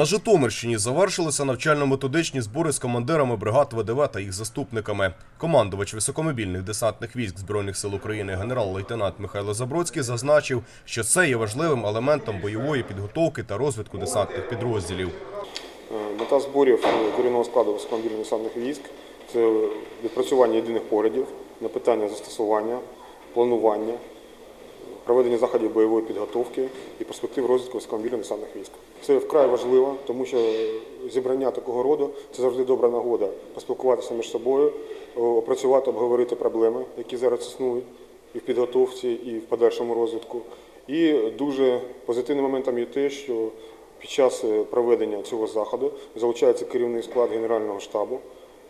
На Житомирщині завершилися навчально-методичні збори з командирами бригад ВДВ та їх заступниками. Командувач високомобільних десантних військ збройних сил України генерал-лейтенант Михайло Забродський зазначив, що це є важливим елементом бойової підготовки та розвитку десантних підрозділів. Е, Мета зборів е, керівного складу високомобільних десантних військ це відпрацювання єдиних поглядів на питання застосування, планування, проведення заходів бойової підготовки і перспектив розвитку високомобільних десантних військ. Це вкрай важливо, тому що зібрання такого роду це завжди добра нагода поспілкуватися між собою, опрацювати, обговорити проблеми, які зараз існують і в підготовці, і в подальшому розвитку. І дуже позитивним моментом є те, що під час е, проведення цього заходу залучається керівний склад Генерального штабу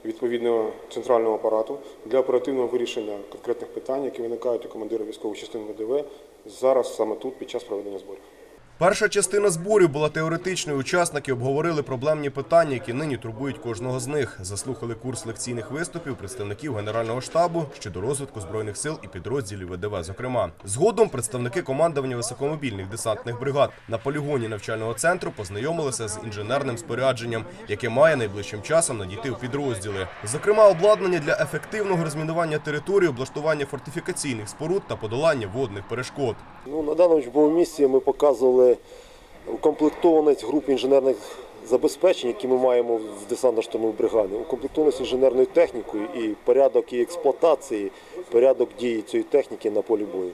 відповідного центрального апарату для оперативного вирішення конкретних питань, які виникають у командира військової частини ВДВ зараз саме тут під час проведення зборів. Перша частина зборів була теоретичною. Учасники обговорили проблемні питання, які нині турбують кожного з них. Заслухали курс лекційних виступів представників Генерального штабу щодо розвитку збройних сил і підрозділів ВДВ. Зокрема, згодом представники командування високомобільних десантних бригад на полігоні навчального центру познайомилися з інженерним спорядженням, яке має найближчим часом надійти у підрозділи. Зокрема, обладнання для ефективного розмінування території, облаштування фортифікаційних споруд та подолання водних перешкод. Ну, на даному учбовому місці ми показували укомплектованість груп інженерних забезпечень, які ми маємо в десантно-штурмовій бригаді, укомплектованість інженерною технікою і порядок її експлуатації, порядок дії цієї техніки на полі бою.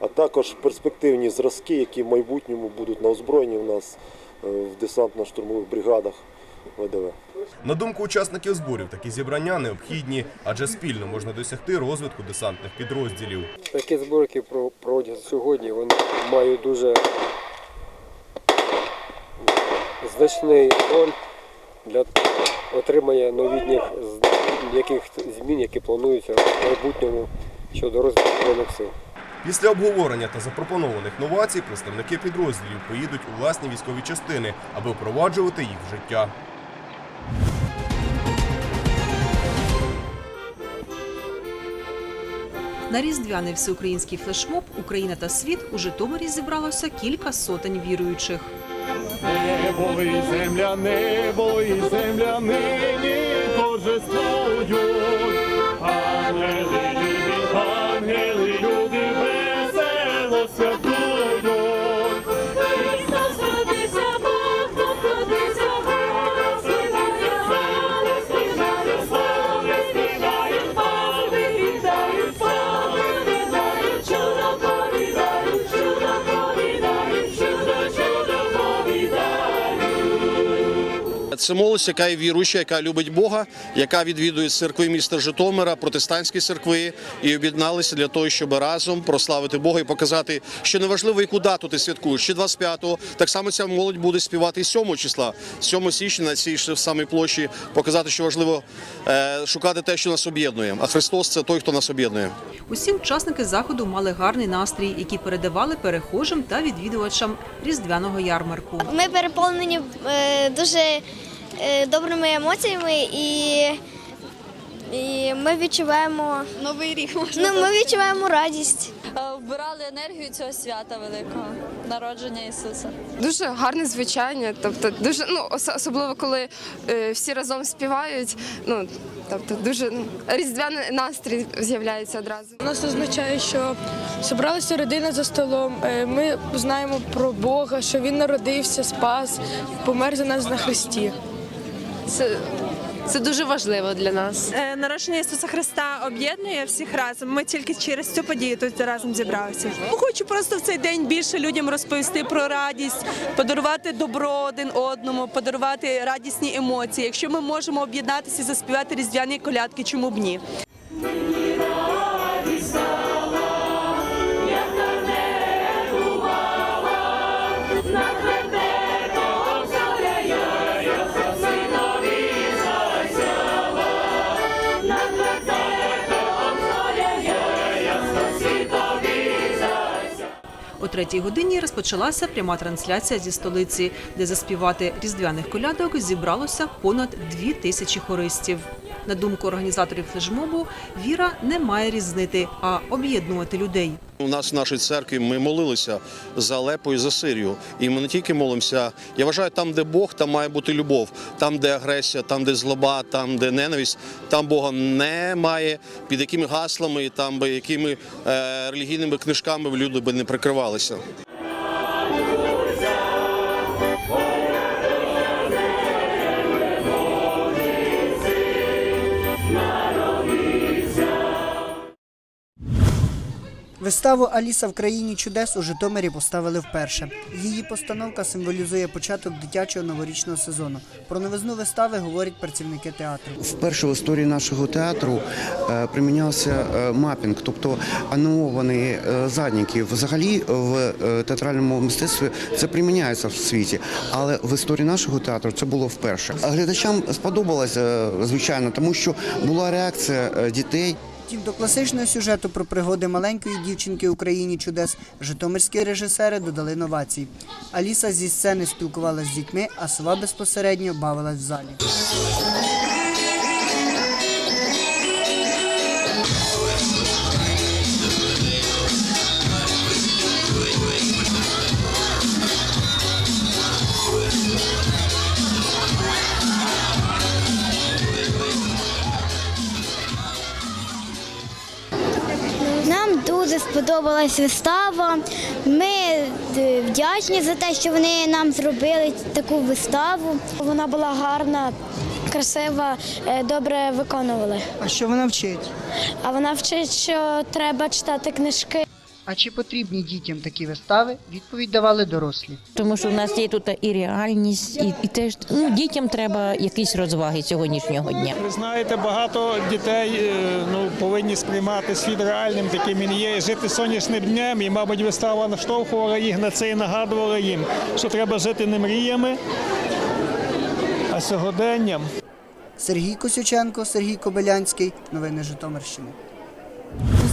А також перспективні зразки, які в майбутньому будуть на озброєнні у нас е, в десантно-штурмових бригадах ВДВ. На думку учасників зборів, такі зібрання необхідні, адже спільно можна досягти розвитку десантних підрозділів. Такі зборки про- проводяться сьогодні, вони мають дуже значний роль для отримання новітніх яких змін, які плануються в майбутньому щодо розвитку збройних сил. Після обговорення та запропонованих новацій представники підрозділів поїдуть у власні військові частини, аби впроваджувати їх в життя. На різдвяний всеукраїнський флешмоб Україна та світ у Житомирі зібралося кілька сотень віруючих. Небо і земля, небо і земля нині торжествують. Ангели, Це молодь, яка є віруюча, яка любить Бога, яка відвідує церкви міста Житомира, протестантські церкви, і об'єдналися для того, щоб разом прославити Бога і показати, що неважливо, яку дату ти святкуєш, чи 25-го, так само ця молодь буде співати і 7 числа, 7 січня на цій самій площі, показати, що важливо е, шукати те, що нас об'єднує. А Христос це той, хто нас об'єднує. Усі учасники заходу мали гарний настрій, який передавали перехожим та відвідувачам різдвяного ярмарку. Ми переповнені е, дуже добрими емоціями і, і ми відчуваємо Новий рік можна ну, ми відчуваємо радість. Е, вбирали енергію цього свята великого народження Ісуса. Дуже гарне звучання, тобто дуже ну особливо коли е, всі разом співають. Ну тобто дуже ну, різдвяний настрій з'являється одразу. У нас означає, що зібралася родина за столом. е, Ми знаємо про Бога, що Він народився, спас, помер за нас на Христі. Це, це дуже важливо для нас. Е, Народження Ісуса Христа об'єднує всіх разом. Ми тільки через цю подію тут разом зібралися. Хочу просто в цей день більше людям розповісти про радість, подарувати добро один одному, подарувати радісні емоції. Якщо ми можемо об'єднатися заспівати різдвяні колядки, чому б ні? Третій годині розпочалася пряма трансляція зі столиці, де заспівати різдвяних колядок зібралося понад дві тисячі хористів. На думку організаторів флешмобу, віра не має різнити, а об'єднувати людей. У нас в нашій церкві ми молилися за Алепо і за Сирію. І ми не тільки молимося. Я вважаю, там, де Бог, там має бути любов. Там, де агресія, там, де злоба, там, де ненависть, там Бога немає. Під якими гаслами, там би якими е, релігійними книжками люди би не прикривалися. Виставу Аліса в країні чудес у Житомирі поставили вперше. Її постановка символізує початок дитячого новорічного сезону. Про новизну вистави говорять працівники театру. Вперше в історії нашого театру е, примінявся е, мапінг, тобто анімовані е, задніки. Взагалі в театральному мистецтві це приміняється в світі, але в історії нашого театру це було вперше. Глядачам сподобалося, е, звичайно, тому що була реакція дітей. Втім, до класичного сюжету про пригоди маленької дівчинки у країні чудес житомирські режисери додали новацій. Аліса зі сцени спілкувалася з дітьми, а сова безпосередньо бавилась в залі. Сподобалась вистава. Ми е, вдячні за те, що вони нам зробили таку виставу. Вона була гарна, красива, е, добре виконували. А що вона вчить? А вона вчить, що треба читати книжки. А чи потрібні дітям такі вистави? Відповідь давали дорослі. Тому що в нас є тут і реальність, і, і теж ну, дітям треба якісь розваги сьогоднішнього дня. Ви знаєте, багато дітей е, ну, повинні сприймати світ реальним, таким він є, і жити сонячним днем. І, мабуть, вистава наштовхувала їх на це і нагадувала їм, що треба жити не мріями, а сьогоденням. Сергій Косюченко, Сергій Кобилянський. Новини Житомирщини.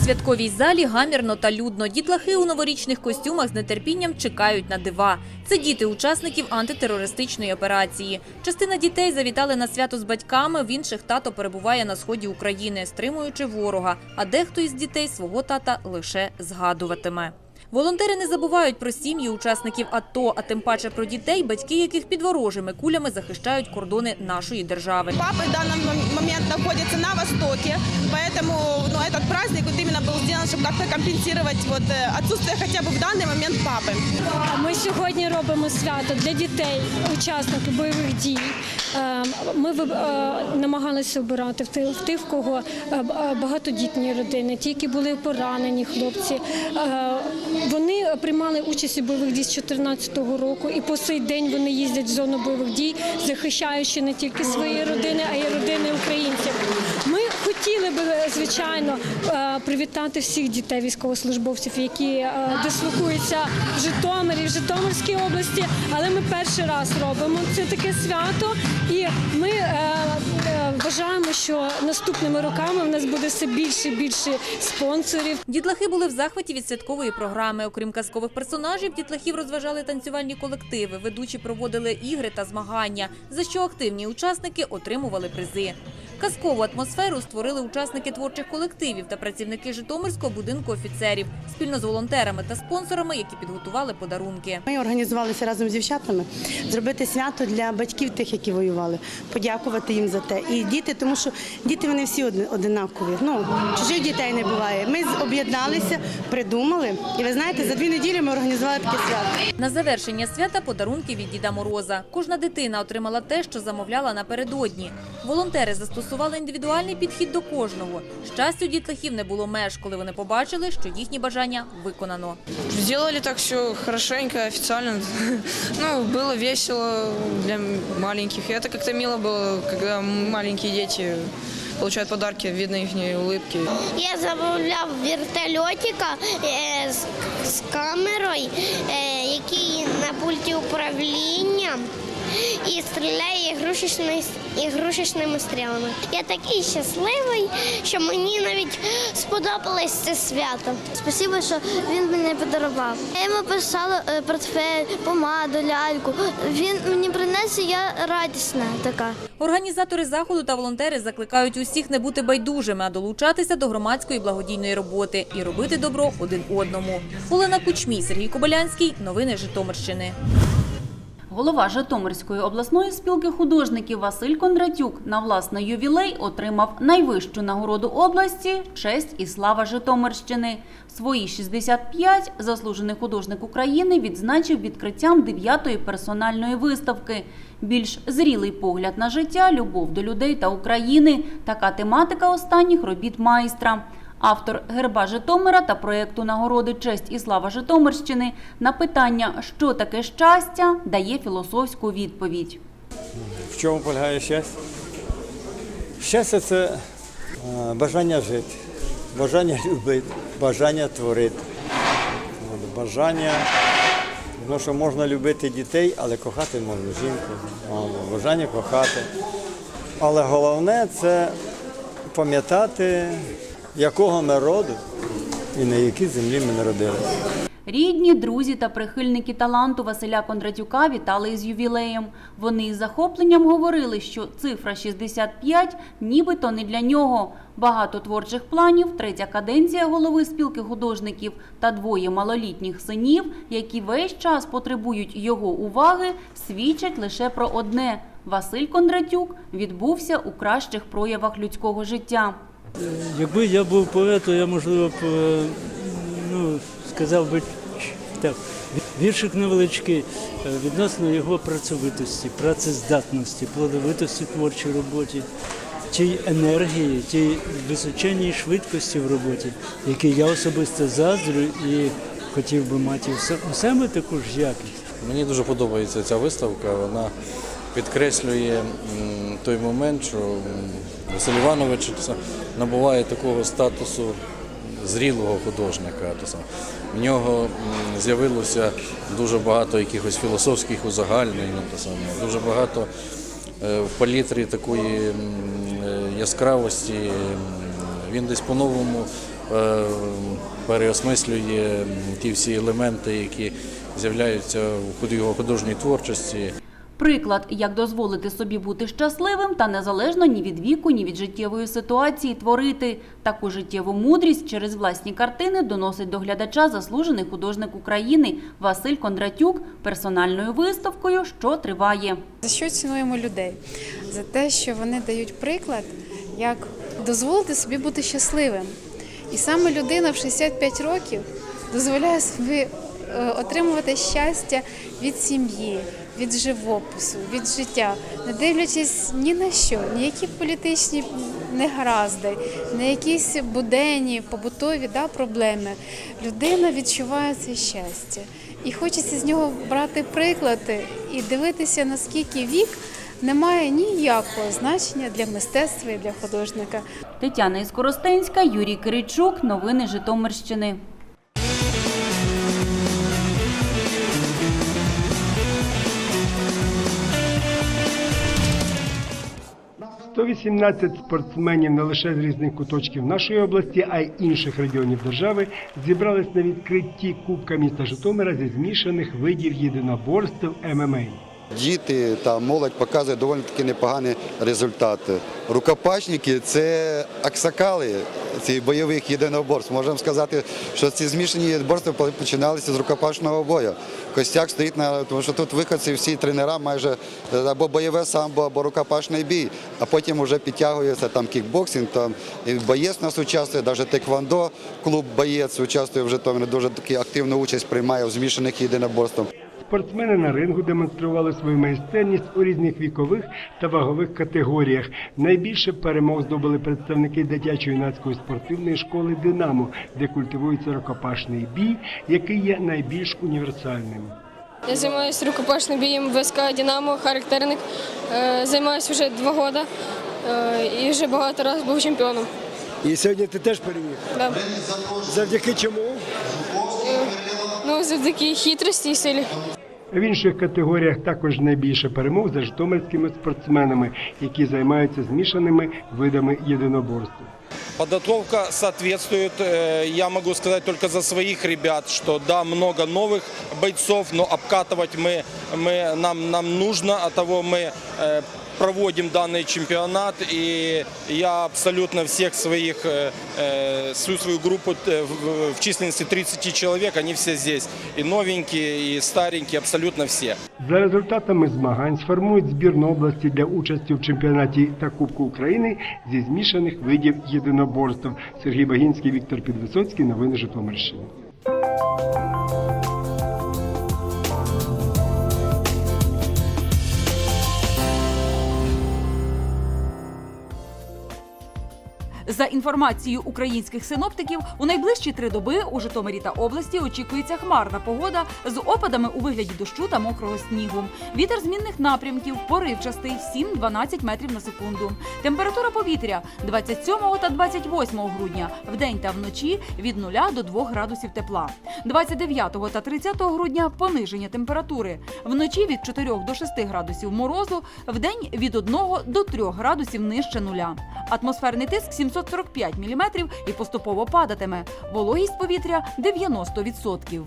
Святковій залі гамірно та людно. Дітлахи у новорічних костюмах з нетерпінням чекають на дива. Це діти учасників антитерористичної операції. Частина дітей завітали на свято з батьками, в інших тато перебуває на сході України, стримуючи ворога. А дехто із дітей свого тата лише згадуватиме. Волонтери не забувають про сім'ї учасників АТО, а тим паче про дітей, батьки яких під ворожими кулями захищають кордони нашої держави. Папы в данный мом- момент находятся на Востоке, поэтому ну, этот праздник вот именно был сделан, чтобы как-то компенсировать вот, э, отсутствие хотя бы в данный момент папы. Ми сьогодні робимо свято для дітей, учасників бойових дій. Е, Ми виб- е, намагалися обирати в тих, в тих, в кого е, б- е, багатодітні родини, ті, які були поранені хлопці. Е, Вони приймали участь у бойових дій з 2014 року, і по сей день вони їздять в зону бойових дій, захищаючи не тільки свої родини, а й родини українців. Ми хотіли би, звичайно, е, привітати всіх дітей військовослужбовців, які е, дислокуються в Житомирі, в Житомирській області. Але ми перший раз робимо це таке свято, і ми е, е, вважаємо, що наступними роками в нас буде все більше і більше спонсорів. Дітлахи були в захваті від святкової програми. Окрім казкових персонажів, дітлахів розважали танцювальні колективи. Ведучі проводили ігри та змагання, за що активні учасники отримували призи. Казкову атмосферу створили учасники творчих колективів та працівники Житомирського будинку офіцерів спільно з волонтерами та спонсорами, які підготували подарунки. Ми організувалися разом з дівчатами зробити свято для батьків тих, які воювали, подякувати їм за те. І діти, тому що діти вони всі одинакові. Ну чужих дітей не буває. Ми об'єдналися, придумали. І ви знаєте, за дві неділі ми організували таке свято. На завершення свята подарунки від Діда Мороза. Кожна дитина отримала те, що замовляла напередодні. Волонтери застосували індивідуальний підхід до кожного. Щастю дітлахів не було меж, коли вони побачили, що їхні бажання виконано. Сделали так все хорошенько, официально. Ну, было весело для маленьких. И это как-то мило было, когда маленькие дети получают подарки, видно их улыбки. Я замовляв вертольотика е, з, з камерою, е, який на пульті управління і стріляє ігрушечними, ігрушечними стрілами. Я такий щасливий, що мені навіть сподобалось це свято. Спасибо, що він мене подарував. Я йому писала е, портфель, помаду, ляльку. Він мені приніс, і я радісна така. Організатори заходу та волонтери закликають усіх не бути байдужими, а долучатися до громадської благодійної роботи і робити добро один одному. Олена Кучмій, Сергій Кобилянський. Новини Житомирщини. Голова Житомирської обласної спілки художників Василь Кондратюк на власний ювілей отримав найвищу нагороду області честь і слава Житомирщини. Свої 65 заслужений художник України відзначив відкриттям дев'ятої персональної виставки. Більш зрілий погляд на життя, любов до людей та України. Така тематика останніх робіт майстра. Автор герба Житомира та проєкту нагороди Честь і слава Житомирщини на питання, що таке щастя, дає філософську відповідь. В чому полягає щастя? Щастя це е, бажання жити, бажання любити, бажання творити, бажання, ну, що можна любити дітей, але кохати можна жінку, бажання кохати. Але головне це пам'ятати, якого ми роду і на якій землі ми народилися. Рідні, друзі та прихильники таланту Василя Кондратюка вітали із ювілеєм. Вони із захопленням говорили, що цифра 65 нібито не для нього. Багато творчих планів, третя каденція голови спілки художників та двоє малолітніх синів, які весь час потребують його уваги, свідчать лише про одне: Василь Кондратюк відбувся у кращих проявах людського життя. Якби я був поет, то я, можливо, б е, ну, сказав би так, віршик невеличкий е, відносно його працьовитості, працездатності, плодовитості творчій роботі, тій енергії, тій височенній швидкості в роботі, якій я особисто заздрю і хотів би мати у себе таку ж якість. Мені дуже подобається ця виставка. Вона підкреслює той момент, що Василь Іванович набуває такого статусу зрілого художника. В нього з'явилося дуже багато якихось філософських узагальнень, дуже багато е, в палітрі такої е, яскравості. Він десь по-новому е, переосмислює ті всі елементи, які з'являються в його художній творчості. Приклад, як дозволити собі бути щасливим та незалежно ні від віку, ні від життєвої ситуації творити. Таку життєву мудрість через власні картини доносить до глядача заслужений художник України Василь Кондратюк персональною виставкою, що триває. За що цінуємо людей? За те, що вони дають приклад, як дозволити собі бути щасливим. І саме людина в 65 років дозволяє собі е, отримувати щастя від сім'ї, від живопису, від життя, не дивлячись ні на що, ніякі політичні негаразди, на якісь буденні, побутові да, проблеми. Людина відчуває це щастя. І хочеться з нього брати приклади і дивитися, наскільки вік не має ніякого значення для мистецтва і для художника. Тетяна Іскоростенська, Юрій Киричук. Новини Житомирщини. 118 спортсменів не лише з різних куточків нашої області, а й інших регіонів держави зібрались на відкритті Кубка міста Житомира зі змішаних видів єдиноборств ММА. Діти та молодь показує доволі таки непогані результати. Рукопашники це аксакали цих бойових єдиноборств. Можемо сказати, що ці змішані єдиноборства починалися з рукопашного бою. Костяк стоїть на тому, що тут виходці всі тренера майже е, або бойове самбо, або рукопашний бій, а потім вже підтягується там кікбоксинг, там і боєць нас участвує, навіть теквондо, клуб боєць участвує вже там дуже таки активну участь приймає в змішаних єдиноборствах. Спортсмени на рингу демонстрували свою майстерність у різних вікових та вагових категоріях. Найбільше перемог здобули представники дитячо-юнацької спортивної школи Динамо, де культивується рукопашний бій, який є найбільш універсальним. Я займаюся рукопашним бієм ВСК Динамо, характерник. Е, Займаюся вже два роки е, і вже багато разів був чемпіоном. І сьогодні ти теж переміг. Да. Завдяки чому? Ну, завдяки хитрості і силі. В інших категоріях також найбільше перемог за житомирськими спортсменами, які займаються змішаними видами єдиноборств. Подготовка соответствует, э, я могу сказать только за своих ребят, что да, много новых бойцов, но обкатывать мы, мы, нам, нам нужно, от того мы э, проводим данный чемпионат, и я абсолютно всех своих, э, э, всю свою группу э, в, в численности 30 человек, они все здесь, и новенькие, и старенькие, абсолютно все. За результатами змагань сформують збірну області для участі в чемпіонаті та Кубку України зі змішаних видів єдиноборств. Сергій Багінський, Віктор Підвисоцький. Новини Житомирщини. За інформацією українських синоптиків, у найближчі три доби у Житомирі та області очікується хмарна погода з опадами у вигляді дощу та мокрого снігу. Вітер змінних напрямків, поривчастий 7-12 метрів на секунду. Температура повітря 27 та 28 грудня в день та вночі від 0 до 2 градусів тепла. 29 та 30 грудня пониження температури. Вночі від 4 до 6 градусів морозу, в день від 1 до 3 градусів нижче нуля. Атмосферний тиск 745 мм і поступово падатиме. Вологість повітря 90%.